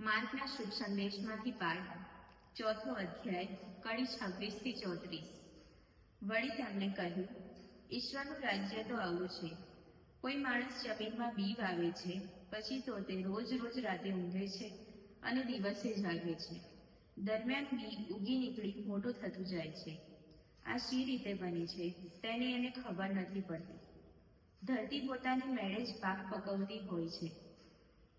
સંદેશમાંથી પાઠ. ચોથો અધ્યાય, કડી છવ્વીસથી ચોત્રીસ. વળી તેમણે કહ્યું, ઈશ્વરનું રાજ્ય તો આવું છે. કોઈ માણસ જમીનમાં બી વાવે છે, પછી તો તે રોજ રોજ રાતે ઊંઘે છે અને દિવસે જાગે છે. દરમિયાન બી ઉગી નીકળી મોટું થતું જાય છે. આ શી રીતે બને છે, તેની એને ખબર નથી પડતી. ધરતી પોતાની મેળે જ પાક પકવતી હોય છે.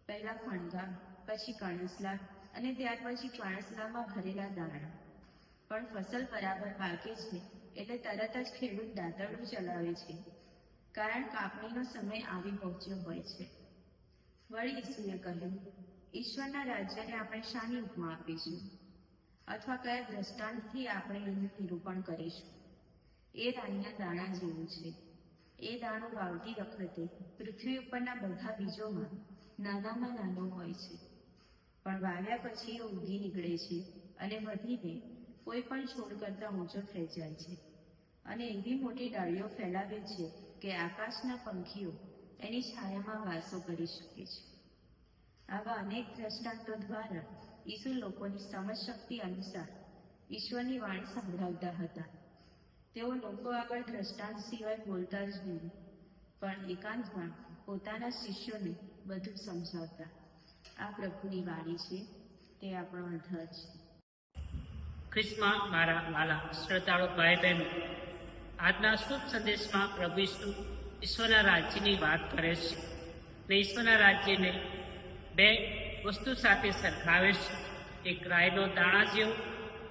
પહેલાં ફણગા પછી કણસલા અને ત્યાર પછી કણસલામાં ભરેલા દાણા. પણ ફસલ બરાબર પાકે છે એટલે તરત જ ખેડૂત દાંતરડું ચલાવે છે. કારણ કાપણીનો સમય આવી પહોંચ્યો હોય છે. વળી ઈસુએ કહ્યું, ઈશ્વરના રાજ્યને આપણે શાની ઉપમા આપીશું? અથવા કયા દ્રષ્ટાંતથી આપણે એનું નિરૂપણ કરીશું? એ રાણીના દાણા જેવું છે. એ દાણો વાવતી વખતે પૃથ્વી ઉપરના બધા બીજોમાં નાનામાં નાનો હોય છે. પણ વાવ્યા પછી એ ઉગી નીકળે છે અને વધીને કોઈ પણ છોડ કરતાં ઊંચો થઈ જાય છે. અને એવી મોટી ડાળીઓ ફેલાવે છે કે આકાશના પંખીઓ એની છાયામાં વાસો કરી શકે છે. આવા અનેક દ્રષ્ટાંતો દ્વારા ઈસુ લોકોની સમજ શક્તિ અનુસાર ઈશ્વરની વાણી સંભળાવતા હતા. તેઓ લોકો આગળ દ્રષ્ટાંત સિવાય બોલતા જ નહીં, પણ એકાંતમાં પોતાના શિષ્યોને બધું સમજાવતા. આ પ્રભુની વાણી છે. તે આપણો આધાર છે. ખ્રિસ્તમાં મારા વાલા શ્રદ્ધાળુ ભાઈ બહેનો આજના શુભ સંદેશમાં પ્રભુ ઈસુ ઈશ્વરના રાજ્યની વાત કરે છે ને ઈશ્વરના રાજ્યને બે વસ્તુ સાથે સરખાવે છે. એક રાયનો દાણા જેવો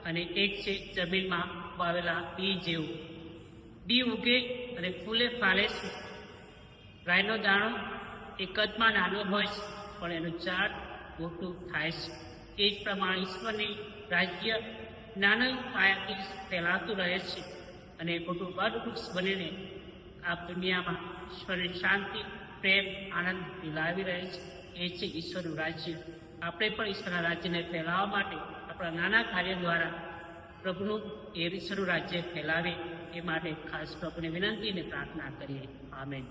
અને એક છે જમીનમાં વાવેલા બી જેવું. બી ઉગે અને ફૂલે ફાલે છે. રાયનો દાણો એ કદમાં નાનો હોય છે. પણ એનું ઝાડ મોટું થાય છે. એ જ પ્રમાણે ઈશ્વરની રાજ્ય નાના પાયાથી ફેલાતું રહે છે અને મોટું વૃક્ષ બનીને આ દુનિયામાં ઈશ્વરની શાંતિ, પ્રેમ, આનંદ લાવી રહે છે. એ છે ઈશ્વરનું રાજ્ય. આપણે પણ ઈશ્વરના રાજ્યને ફેલાવવા માટે આપણા નાના કાર્ય દ્વારા પ્રભુનું એ ઈશ્વરનું રાજ્ય ફેલાવે એ માટે ખાસ પ્રભુને વિનંતી અને પ્રાર્થના કરીએ. આમેન.